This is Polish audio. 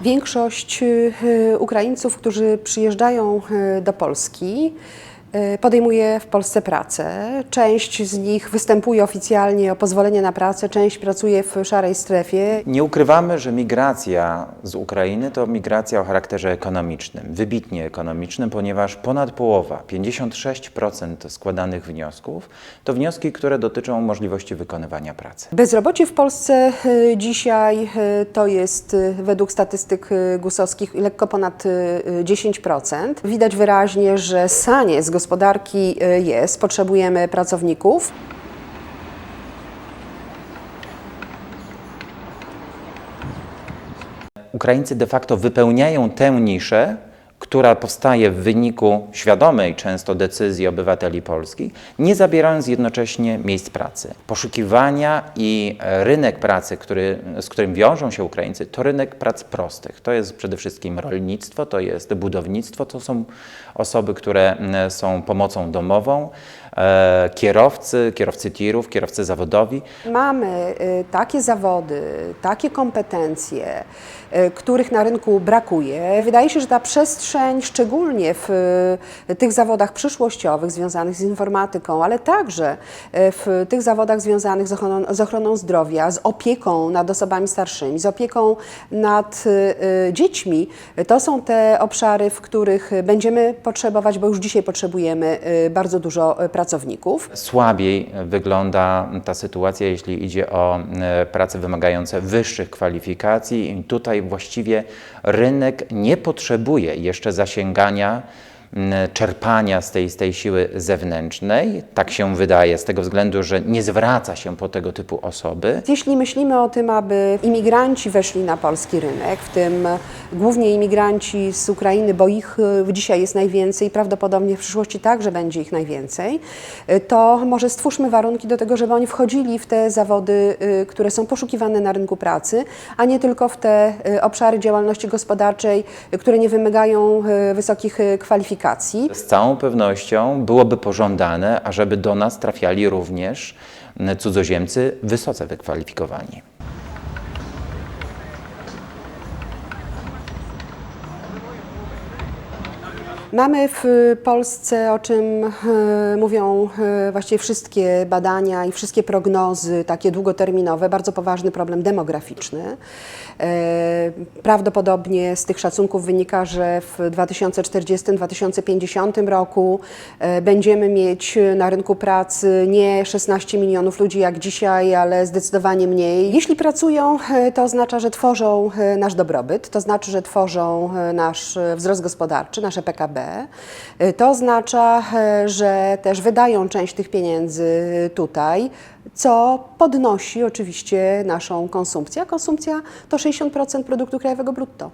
Większość y, Ukraińców, którzy przyjeżdżają y, do Polski, y, podejmuje w Polsce pracę. Część z nich występuje oficjalnie o pozwolenie na pracę, część pracuje w szarej strefie. Nie ukrywamy, że migracja z Ukrainy to migracja o charakterze ekonomicznym, wybitnie ekonomicznym, ponieważ ponad połowa, 56% składanych wniosków to wnioski, które dotyczą możliwości wykonywania pracy. Bezrobocie w Polsce y, dzisiaj y, to jest y, według statystyk y, gusowskich lekko ponad y, y, 10%. Widać wyraźnie, że sanie z gospodarki y, jest, potrzebujemy pracowników. Ukraińcy de facto wypełniają tę niszę, która powstaje w wyniku świadomej często decyzji obywateli Polski, nie zabierając jednocześnie miejsc pracy. Poszukiwania i e, rynek pracy, który, z którym wiążą się Ukraińcy, to rynek prac prostych. To jest przede wszystkim rolnictwo, to jest budownictwo, to są osoby, które są pomocą domową, kierowcy, kierowcy tirów, kierowcy zawodowi. Mamy y, takie zawody, takie kompetencje, y, których na rynku brakuje. Wydaje się, że ta przestrzeń, szczególnie w y, tych zawodach przyszłościowych związanych z informatyką, ale także w tych zawodach związanych z ochroną, z ochroną zdrowia, z opieką nad osobami starszymi, z opieką nad dziećmi, to są te obszary, w których będziemy potrzebować, bo już dzisiaj potrzebujemy bardzo dużo y, pracowników. Słabiej wygląda ta sytuacja, jeśli idzie o e, prace wymagające wyższych kwalifikacji. I tutaj właściwie rynek nie potrzebuje jeszcze zasięgania, czerpania z tej, z tej siły zewnętrznej. Tak się wydaje, z tego względu, że nie zwraca się po tego typu osoby. Jeśli myślimy o tym, aby imigranci weszli na polski rynek, w tym głównie imigranci z Ukrainy, bo ich y, dzisiaj jest najwięcej, prawdopodobnie w przyszłości także będzie ich najwięcej, y, to może stwórzmy warunki do tego, żeby oni wchodzili w te zawody, y, które są poszukiwane na rynku pracy, a nie tylko w te obszary działalności gospodarczej, które nie wymagają wysokich y, kwalifikacji. Z całą pewnością byłoby pożądane, ażeby do nas trafiali również m, cudzoziemcy wysoce wykwalifikowani. Mamy w Polsce, o czym e, mówią e, właściwie wszystkie badania i wszystkie prognozy takie długoterminowe, bardzo poważny problem demograficzny. E, Prawdopodobnie z tych szacunków wynika, że w 2040-2050 roku e, będziemy mieć na rynku pracy nie 16 milionów ludzi jak dzisiaj, ale zdecydowanie mniej. Jeśli pracują, e, to oznacza, że tworzą nasz dobrobyt, to znaczy, że tworzą nasz wzrost gospodarczy, nasze PKB. E, To oznacza, e, że też wydają część tych pieniędzy tutaj, co podnosi oczywiście naszą konsumpcję. A konsumpcja to 60% produktu krajowego brutto.